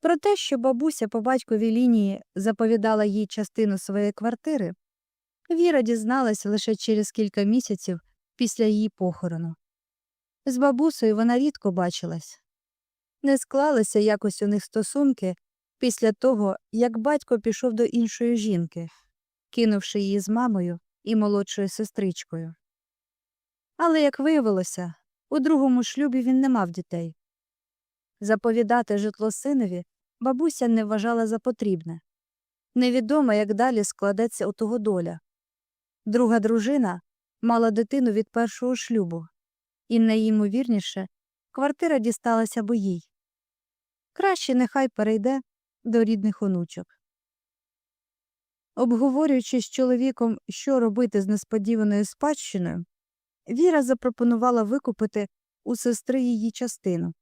Про те, що бабуся по батьковій лінії заповідала їй частину своєї квартири, Віра дізналась лише через кілька місяців після її похорону. З бабусею вона рідко бачилась. Не склалися якось у них стосунки після того, як батько пішов до іншої жінки, кинувши її з мамою і молодшою сестричкою. Але, як виявилося, у другому шлюбі він не мав дітей. Заповідати житло синові бабуся не вважала за потрібне. Невідомо, як далі складеться у того доля. Друга дружина мала дитину від першого шлюбу, і найімовірніше квартира дісталася б їй. Краще нехай перейде до рідних онучок. Обговорюючи з чоловіком, що робити з несподіваною спадщиною, Віра запропонувала викупити у сестри її частину.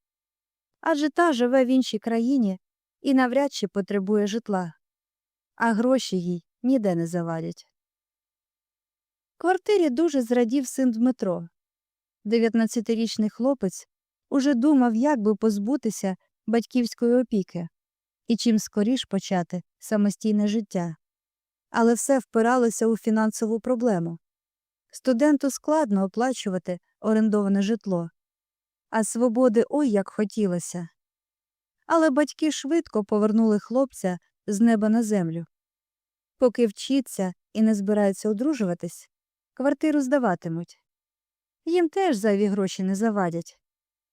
Адже та живе в іншій країні і навряд чи потребує житла, а гроші їй ніде не завадять. Квартирі дуже зрадів син Дмитро. Дев'ятнадцятирічний хлопець уже думав, як би позбутися батьківської опіки і чим скоріш почати самостійне життя. Але все впиралося у фінансову проблему. Студенту складно оплачувати орендоване житло, а свободи ой як хотілося. Але батьки швидко повернули хлопця з неба на землю. Поки вчиться і не збирається одружуватись, квартиру здаватимуть. Їм теж зайві гроші не завадять.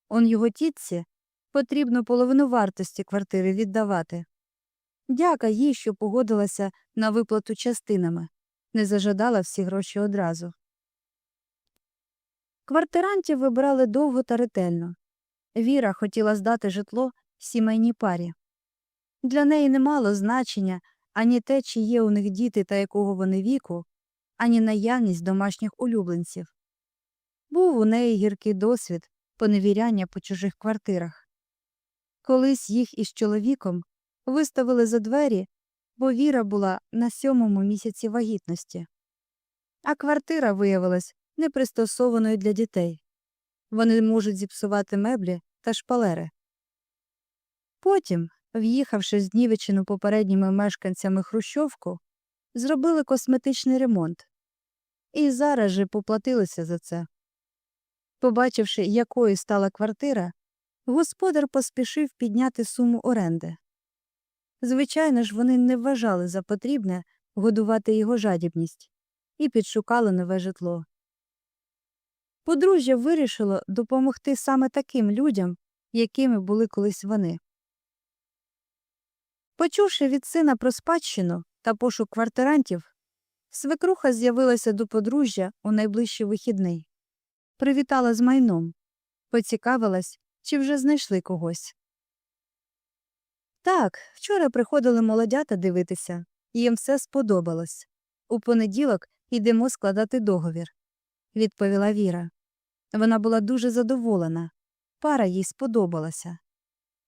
Он його тітці потрібно половину вартості квартири віддавати. Дяка їй, що погодилася на виплату частинами, не зажадала всі гроші одразу. Квартирантів вибирали довго та ретельно. Віра хотіла здати житло сімейній парі. Для неї не мало значення ані те, чи є у них діти та якого вони віку, ані наявність домашніх улюбленців. Був у неї гіркий досвід поневіряння по чужих квартирах. Колись їх із чоловіком виставили за двері, бо Віра була на сьомому місяці вагітності. А квартира виявилась непристосованою для дітей. Вони можуть зіпсувати меблі та шпалери. Потім, в'їхавши з Днівеччину попередніми мешканцями Хрущовку, зробили косметичний ремонт. І зараз же поплатилися за це. Побачивши, якою стала квартира, господар поспішив підняти суму оренди. Звичайно ж, вони не вважали за потрібне годувати його жадібність і підшукали нове житло. Подружжя вирішило допомогти саме таким людям, якими були колись вони. Почувши від сина про спадщину та пошук квартирантів, свекруха з'явилася до подружжя у найближчий вихідний. Привітала з майном, поцікавилась, чи вже знайшли когось. Так, вчора приходили молодята дивитися, їм все сподобалось. У понеділок йдемо складати договір, відповіла Віра. Вона була дуже задоволена. Пара їй сподобалася.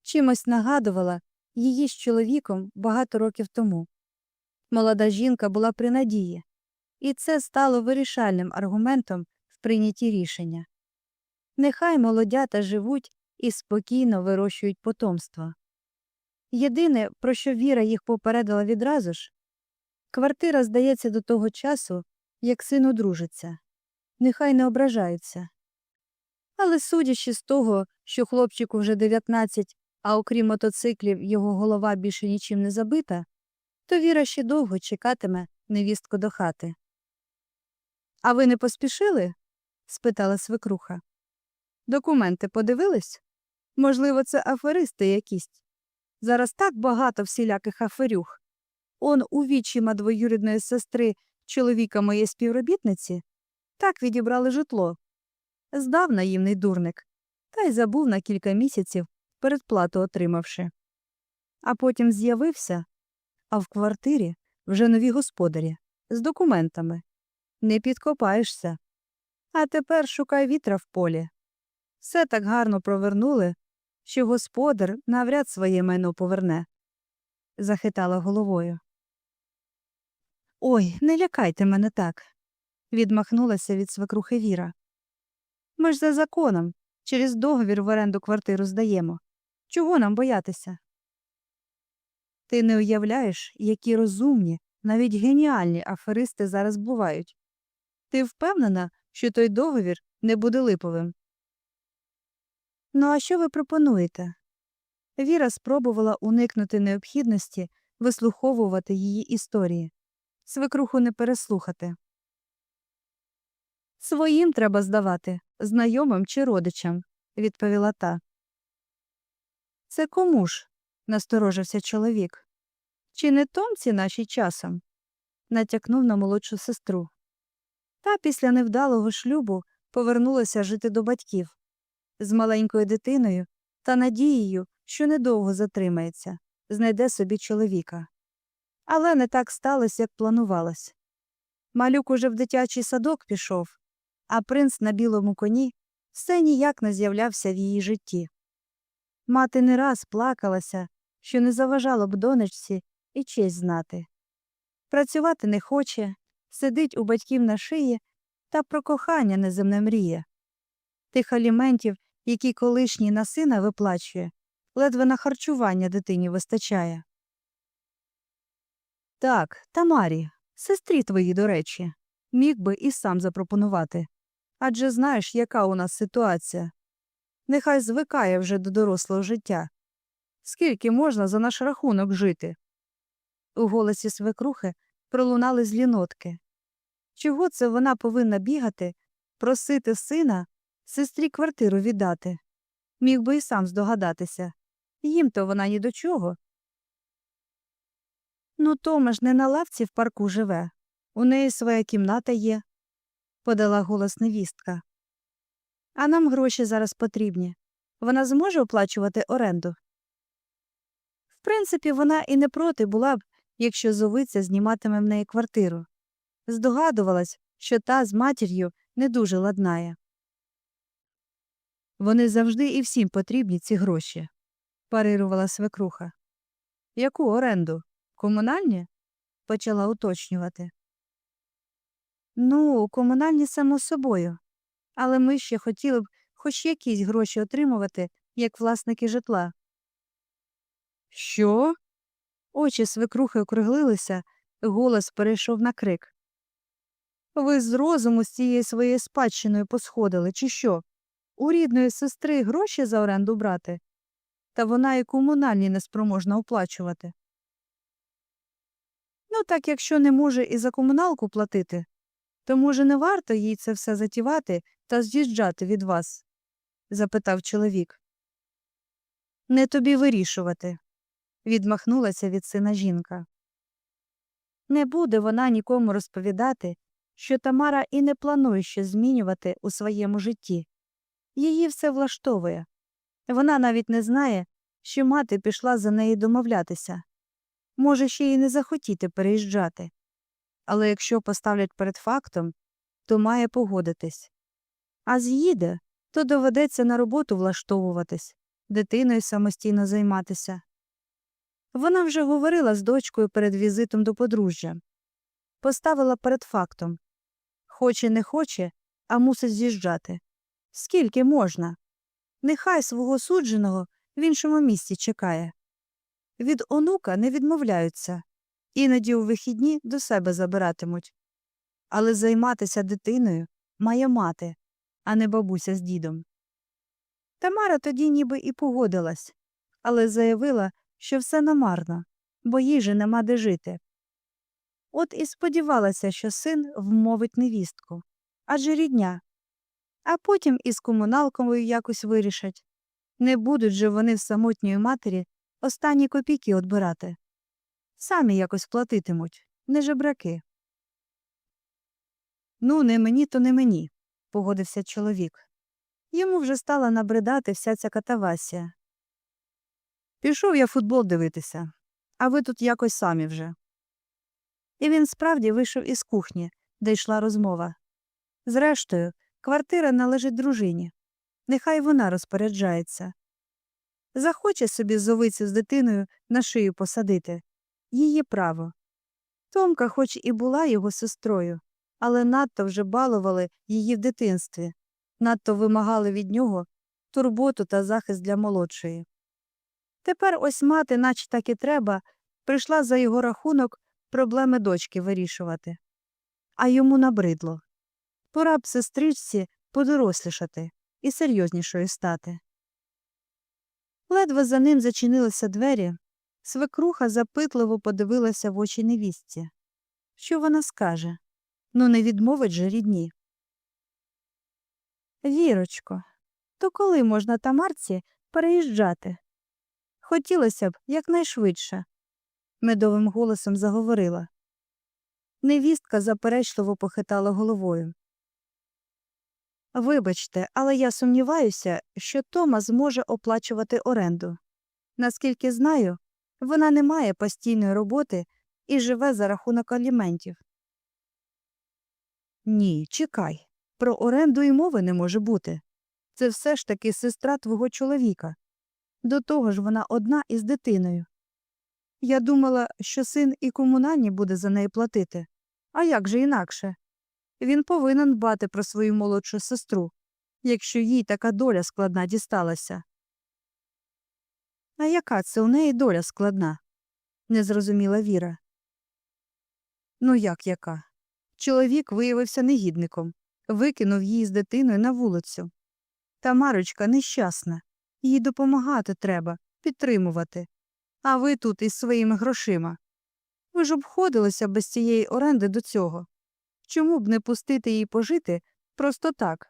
Чимось нагадувала її з чоловіком багато років тому. Молода жінка була при надії, і це стало вирішальним аргументом в прийнятті рішення. Нехай молодята живуть і спокійно вирощують потомство. Єдине, про що Віра їх попередила відразу ж, квартира здається до того часу, як син одружиться. Нехай не ображаються. Але судячи з того, що хлопчику вже 19, а окрім мотоциклів його голова більше нічим не забита, то Віра ще довго чекатиме невістку до хати. А ви не поспішили? спитала свекруха. Документи подивились? Можливо, це аферисти якісь. Зараз так багато всіляких аферюх. Он у вічима двоюрідної сестри чоловіка моєї співробітниці так відібрали житло. Здав наївний дурник, та й забув на кілька місяців, передплату отримавши. А потім з'явився, а в квартирі вже нові господарі з документами. Не підкопаєшся. А тепер шукай вітра в полі. Все так гарно провернули, що господар навряд своє майно поверне. Захитала головою. Ой, не лякайте мене так. відмахнулася від свекрухи Віра. Ми ж за законом через договір в оренду квартиру здаємо. Чого нам боятися? Ти не уявляєш, які розумні, навіть геніальні аферисти зараз бувають. Ти впевнена, що той договір не буде липовим? Ну, а що ви пропонуєте? Віра спробувала уникнути необхідності вислуховувати її історії. Свекруху не переслухати. Своїм треба здавати, знайомим чи родичам, відповіла та. Це кому ж? насторожився чоловік. Чи не томці наші часом? натякнув на молодшу сестру. Та після невдалого шлюбу повернулася жити до батьків з маленькою дитиною та надією, що недовго затримається, знайде собі чоловіка. Але не так сталося, як планувалось. Малюк уже в дитячий садок пішов, а принц на білому коні все ніяк не з'являвся в її житті. Мати не раз плакалася, що не заважало б донечці і честь знати. Працювати не хоче, сидить у батьків на шиї та про кохання неземне мріє. Тих аліментів, які колишній на сина виплачує, ледве на харчування дитині вистачає. Так, Тамарі, сестрі твої, до речі, міг би і сам запропонувати. Адже знаєш, яка у нас ситуація. Нехай звикає вже до дорослого життя. Скільки можна за наш рахунок жити? У голосі свекрухи пролунали злі нотки. Чого це вона повинна бігати, просити сина сестрі квартиру віддати? Міг би і сам здогадатися. Їм то вона ні до чого. Ну, Тома ж не на лавці в парку живе. У неї своя кімната є, подала голос невістка. А нам гроші зараз потрібні. Вона зможе оплачувати оренду? В принципі, вона і не проти була б, якщо зовиця зніматиме в неї квартиру. Здогадувалась, що та з матір'ю не дуже ладнає. Вони завжди і всім потрібні ці гроші, парирувала свекруха. Яку оренду? Комунальні? почала уточнювати. Ну, комунальні само собою. Але ми ще хотіли б хоч якісь гроші отримувати, як власники житла. Що? Очі свекрухи округлилися, голос перейшов на крик. Ви з розуму з цією своєю спадщиною посходили, чи що? У рідної сестри гроші за оренду брати? Та вона і комунальні неспроможна оплачувати. Ну, так якщо не може і за комуналку платити, то, може, не варто їй це все затівати та з'їжджати від вас? запитав чоловік. Не тобі вирішувати, відмахнулася від сина жінка. Не буде вона нікому розповідати, що Тамара і не планує щось змінювати у своєму житті. Її все влаштовує. Вона навіть не знає, що мати пішла за неї домовлятися. Може, ще й не захотіти переїжджати. Але якщо поставлять перед фактом, то має погодитись. А з'їде, то доведеться на роботу влаштовуватись, дитиною самостійно займатися. Вона вже говорила з дочкою перед візитом до подружжя. Поставила перед фактом хоче не хоче, а мусить з'їжджати. Скільки можна? Нехай свого судженого в іншому місці чекає. Від онука не відмовляються, іноді у вихідні до себе забиратимуть. Але займатися дитиною має мати, а не бабуся з дідом. Тамара тоді ніби і погодилась, але заявила, що все намарно, бо їй же нема де жити. От і сподівалася, що син вмовить невістку адже рідня, а потім із комуналкою якось вирішать. Не будуть же вони з самотньої матері останні копійки отбирати. Самі якось платитимуть, не жебраки. Ну, не мені, то не мені, погодився чоловік. Йому вже стала набридати вся ця катавасія. Пішов я футбол дивитися, а ви тут якось самі вже. І він справді вийшов із кухні, де йшла розмова. Зрештою, квартира належить дружині. Нехай вона розпоряджається. Захоче собі зовицю з дитиною на шию посадити її право. Томка, хоч і була його сестрою, але надто вже балували її в дитинстві, надто вимагали від нього турботу та захист для молодшої. Тепер ось мати, наче так і треба, прийшла за його рахунок проблеми дочки вирішувати. А йому набридло. Пора б сестричці подорослішати і серйознішою стати. Ледве за ним зачинилися двері, свекруха запитливо подивилася в очі невістці. Що вона скаже? Ну, не відмовить же рідні. Вірочко, то коли можна Тамарці переїжджати? Хотілося б якнайшвидше, медовим голосом заговорила. Невістка заперечливо похитала головою. Вибачте, але я сумніваюся, що Тома зможе оплачувати оренду. Наскільки знаю, вона не має постійної роботи і живе за рахунок аліментів. Ні, чекай. Про оренду і мови не може бути. Це все ж таки сестра твого чоловіка. До того ж вона одна із дитиною. Я думала, що син і комунальні буде за неї платити. А як же інакше? Він повинен дбати про свою молодшу сестру, якщо їй така доля складна дісталася. А яка це у неї доля складна? не зрозуміла Віра. Ну як яка? Чоловік виявився негідником, викинув її з дитиною на вулицю. Тамарочка нещасна, їй допомагати треба, підтримувати. А ви тут із своїми грошима. Ви ж обходилися без цієї оренди до цього. Чому б не пустити її пожити просто так?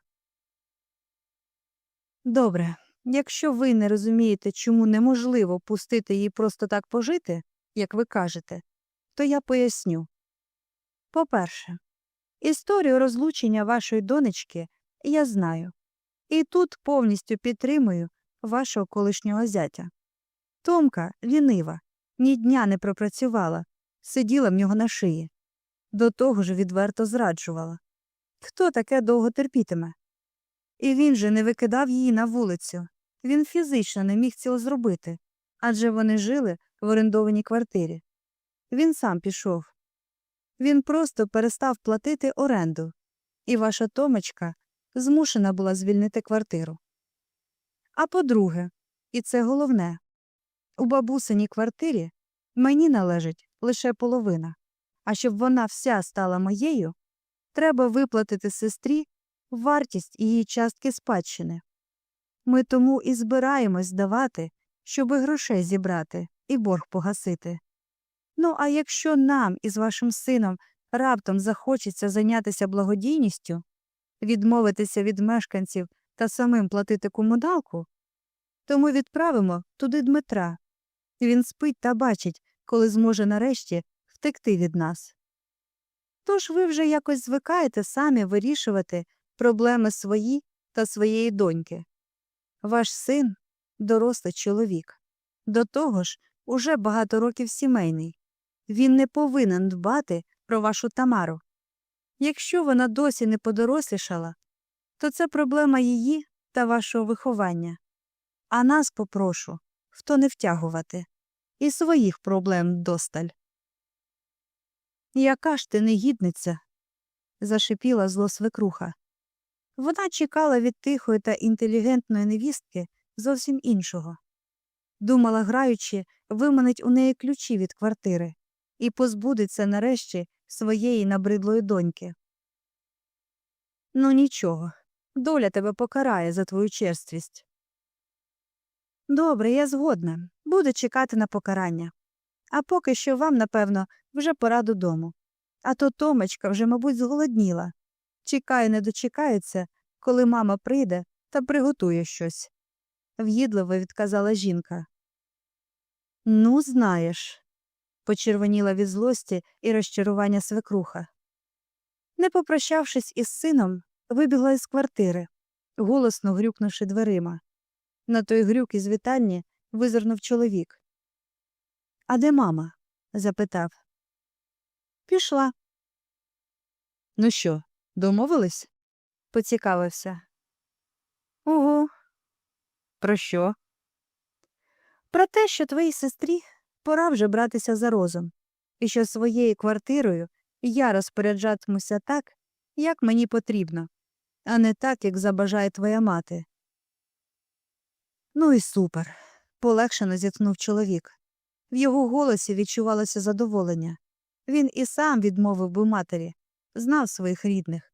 Добре, якщо ви не розумієте, чому неможливо пустити її просто так пожити, як ви кажете, то я поясню. По-перше, історію розлучення вашої донечки я знаю, і тут повністю підтримую вашого колишнього зятя. Томка лінива, ні дня не пропрацювала, сиділа в нього на шиї. До того ж відверто зраджувала. Хто таке довго терпітиме? І він же не викидав її на вулицю. Він фізично не міг цього зробити, адже вони жили в орендованій квартирі. Він сам пішов. Він просто перестав платити оренду, і ваша Томочка змушена була звільнити квартиру. А по-друге, і це головне, у бабусиній квартирі мені належить лише половина, а щоб вона вся стала моєю, треба виплатити сестрі вартість її частки спадщини. Ми тому і збираємось здавати, щоби грошей зібрати і борг погасити. Ну, а якщо нам із вашим сином раптом захочеться зайнятися благодійністю, відмовитися від мешканців та самим платити комуналку, то ми відправимо туди Дмитра. Він спить та бачить, коли зможе нарешті втекти від нас. Тож ви вже якось звикаєте самі вирішувати проблеми свої та своєї доньки. Ваш син дорослий чоловік. До того ж, уже багато років сімейний. Він не повинен дбати про вашу Тамару. Якщо вона досі не подорослішала, то це проблема її та вашого виховання. А нас попрошу в то не втягувати. І своїх проблем досталь. Яка ж ти негідниця? зашипіла зло свекруха. Вона чекала від тихої та інтелігентної невістки зовсім іншого. Думала, граючи, виманить у неї ключі від квартири і позбудеться нарешті своєї набридлої доньки. Ну нічого, доля тебе покарає за твою черствість. Добре, я згодна. Буду чекати на покарання. А поки що вам, напевно, вже пора додому. А то Томочка вже, мабуть, зголодніла. Чекає, не дочекається, коли мама прийде та приготує щось. В'їдливо відказала жінка. Ну, знаєш, почервоніла від злості і розчарування свекруха. Не попрощавшись із сином, вибігла із квартири, голосно грюкнувши дверима. На той грюк із вітальні визирнув чоловік. А де мама? запитав. Пішла. Ну що, домовились? поцікавився. Угу. Про що? Про те, що твоїй сестрі пора вже братися за розум, і що своєю квартирою я розпоряджатимуся так, як мені потрібно, а не так, як забажає твоя мати. Ну і супер, полегшено зітхнув чоловік. В його голосі відчувалося задоволення. Він і сам відмовив би матері, знав своїх рідних.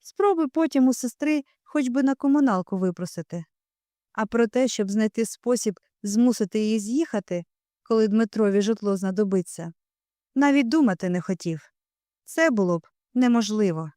Спробуй потім у сестри хоч би на комуналку випросити. А про те, щоб знайти спосіб змусити її з'їхати, коли Дмитрові житло знадобиться, навіть думати не хотів. Це було б неможливо.